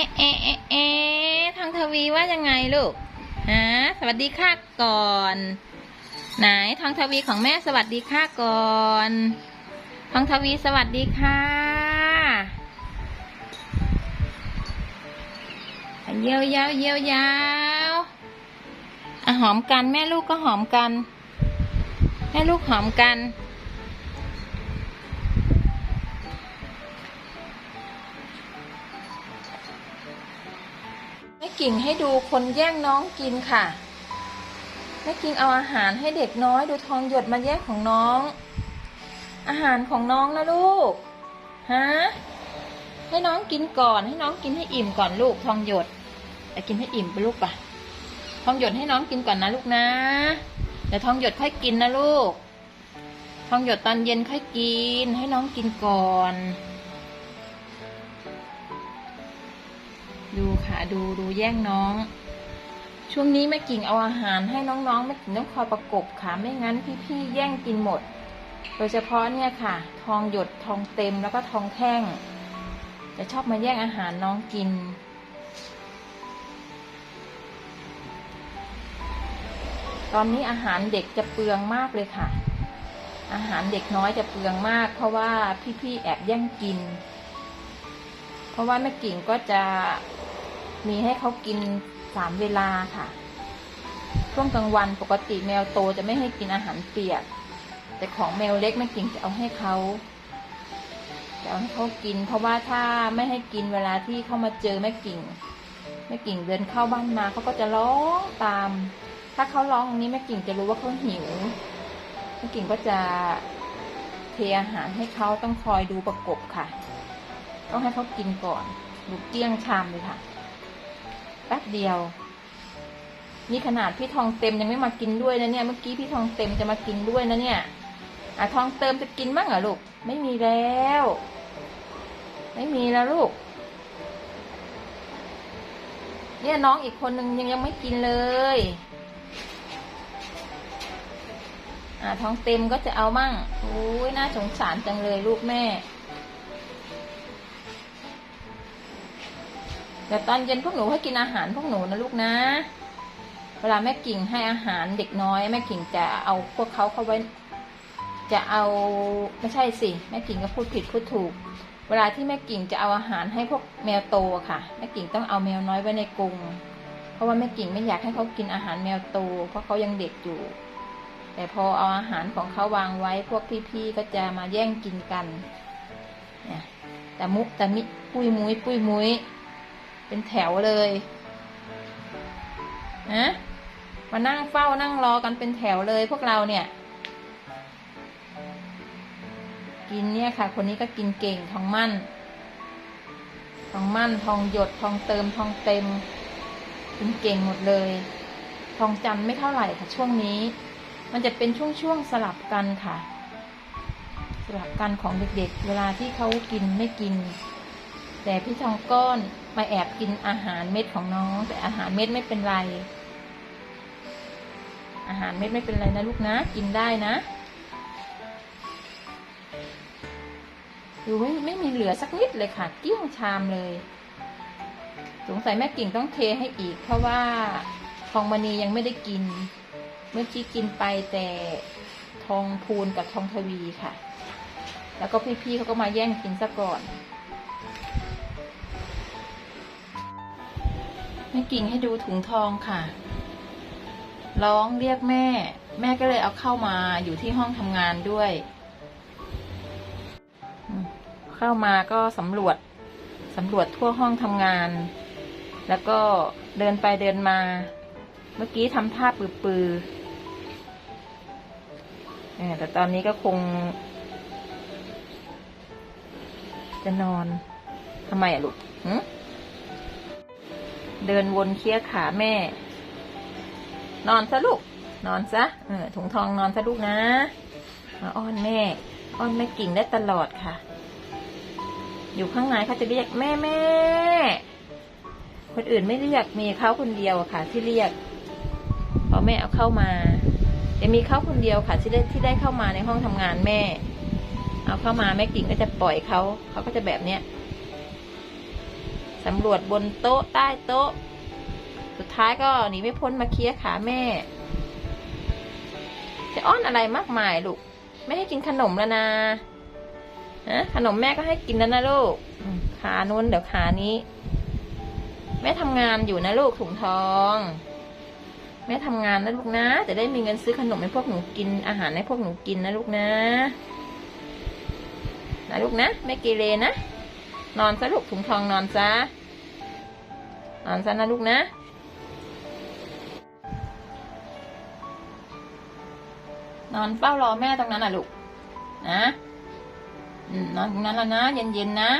อ๊ะเอ๊ะเอ๊ะเอ๊ะทางทวีว่ายังไงลูกฮะสวัสดีค่ะก่อน ไหนทางทวีของแม่สวัสดีค่ะก่อนทางทวีสวัสดีค่ะเยียวยาวเยียวยาวอะหอมกันแม่ลูกก็หอมกัน แม่ลูกหอมกัน แม่กิ่งให้ดูคนแย่งน้องกินค่ะแม่กิ่งเอาอาหารให้เด็กน้อยดูทองหยดมาแย่งของน้อง อาหารของน้องนะลูกฮะให้น้องกินก่อนให้น้องกินให้อิ่มก่อนลูกทองหยดแต่กินให้อิ่มไปลูกปะทองหยดให้น้องกินก่อนนะลูกนะเดี๋ยวทองหยดค่อยกินนะลูกทองหยดตอนเย็นค่อยกิน ให้น้องกินก่อน ดูค่ะดูดูแย่งน้อง ช่วงนี้แม่กิ่งเอาอาหารให้น้องๆแม่กิ่งต้องคอยประกบค่ะ ไม่งั้นพี่ๆแย่งกินหมด โดยเฉพาะเนี่ยค่ะ ทองหยดทองเต็มแล้วก็ทองแท่ง จะชอบมาแย่งอาหารน้องกินตอนนี้อาหารเด็กจะเปลืองมากเลยค่ะ อาหารเด็กน้อยจะเปลืองมาก เพราะว่าพี่ๆแอบแย่งกิน เพราะว่าแม่กิ่งก็จะ มีให้เขากินสามเวลาค่ะ ช่วงกลางวันปกติแมวโตจะไม่ให้กินอาหารเปียก แต่ของแมวเล็กแม่กิ่งจะเอาให้เขาจะเอาให้เขากิน เพราะว่าถ้าไม่ให้กินเวลาที่เขามาเจอแม่กิ่งแม่กิ่งเดินเข้าบ้านมาเขาก็จะร้องตาม ถ้าเขาร้องอย่างนี้แม่กิ่งจะรู้ว่าเขาหิวแม่กิ่งก็จะเทอาหารให้เขาต้องคอยดูประกบค่ะ ต้องให้เขากินก่อนดูเกี้ยงชามเลยค่ะ แป๊บเดียว นี่ขนาดพี่ทองเต็มยังไม่มากินด้วยนะเนี่ย เมื่อกี้พี่ทองเต็มจะมากินด้วยนะเนี่ยอะทองเติมจะกินบ้างเหรอลูก ไม่มีแล้ว ไม่มีแล้วลูก เนี่ยน้องอีกคนนึงยังยังไม่กินเลยอ่าทองเต็มก็จะเอามั่งโอ้ยน่าสงสารจังเลยลูกแม่ เดี๋ยวตอนเย็นพวกหนูให้กินอาหารพวกหนูนะลูกนะ เวลาแม่กิ่งให้อาหารเด็กน้อย แม่กิ่งจะเอาพวกเขาเข้าไว้ จะเอาไม่ใช่สิแม่กิ่งก็พูดผิดพูดถูก เวลาที่แม่กิ่งจะเอาอาหารให้พวกแมวโตอะค่ะ แม่กิ่งต้องเอาแมวน้อยไว้ในกรงเพราะว่าแม่กิ่งไม่อยากให้เขากินอาหารแมวโต เพราะเขายังเด็กอยู่ แต่พอเอาอาหารของเขาวางไว้พวกพี่ๆก็จะมาแย่งกินกันเนี่ยแต่มุกแต่มิปุยมุยปุยมุย เป็นแถวเลยนะมานั่งเฝ้านั่งรอกันเป็นแถวเลยพวกเราเนี่ย กินเนี่ยค่ะ คนนี้ก็กินเก่งทองมั่น ทองมั่นทองหยดทองเติมทองเต็ม กินเก่งหมดเลย ทองจันไม่เท่าไหร่ค่ะช่วงนี้ มันจะเป็นช่วงๆสลับกันค่ะ สลับกันของเด็กๆ เวลาที่เขากินไม่กิน แต่พี่ทองก้อนมาแอบกินอาหารเม็ดของน้อง แต่อาหารเม็ดไม่เป็นไร อาหารเม็ดไม่เป็นไรนะลูกนะ กินได้นะดูไม่ไม่มีเหลือสักนิดเลยค่ะ เกี้ยงชามเลย สงสัยแม่กิ่งต้องเทให้อีก เพราะว่าทองมณียังไม่ได้กิน เมื่อกี้กินไปแต่ทองพูนกับทองทวีค่ะ แล้วก็พี่ๆเขาก็มาแย่งกินซะก่อน แม่กิ่งให้ดูถุงทองค่ะ ร้องเรียกแม่ แม่ก็เลยเอาเข้ามาอยู่ที่ห้องทำงานด้วย เข้ามาก็สำรวจสำรวจทั่วห้องทำงาน แล้วก็เดินไปเดินมา เมื่อกี้ทำท่าปือๆแต่ตอนนี้ก็คง จะนอนทำไมอะลูกหึ เดินวนเคี้ยขาแม่ นอนซะลูก นอนซะเออถุงทองนอนซะลูกนะมาอ้อนแม่ อ้อนแม่กิ่งได้ตลอดค่ะ อยู่ข้างในเขาจะเรียกแม่แม่คนอื่นไม่เรียกมีเขาคนเดียวค่ะ ที่เรียกพอแม่เอาเข้ามาจะมีเขาคนเดียวค่ะ ที่ได้ที่ได้เข้ามาในห้องทำงานแม่ เอาเข้ามาแม่กิ่งก็จะปล่อยเขาเขาก็จะแบบเนี้ย สำรวจบนโต๊ะใต้โต๊ะ สุดท้ายก็หนีไม่พ้นมาเคลียร์ขาแม่ จะอ้อนอะไรมากมายลูก ไม่ให้กินขนมแล้วนะฮะขนมแม่ก็ให้กินแล้วนะลูก ขานู้นเดี๋ยวขานี้ แม่ทำงานอยู่นะลูกถุงทอง แม่ทำงานนะลูกนะ จะได้มีเงินซื้อขนมให้พวกหนูกินอาหารให้พวกหนูกินนะลูกนะนะลูกนะ ไม่เกเรนะ นอนซะลูกถุงทองนอนซะ นอนซะนะลูกนะ นอนเฝ้ารอแม่ตรงนั้นน่ะลูก นะ อืมนอนตรงนั้นแล้วนะ เย็นๆนะ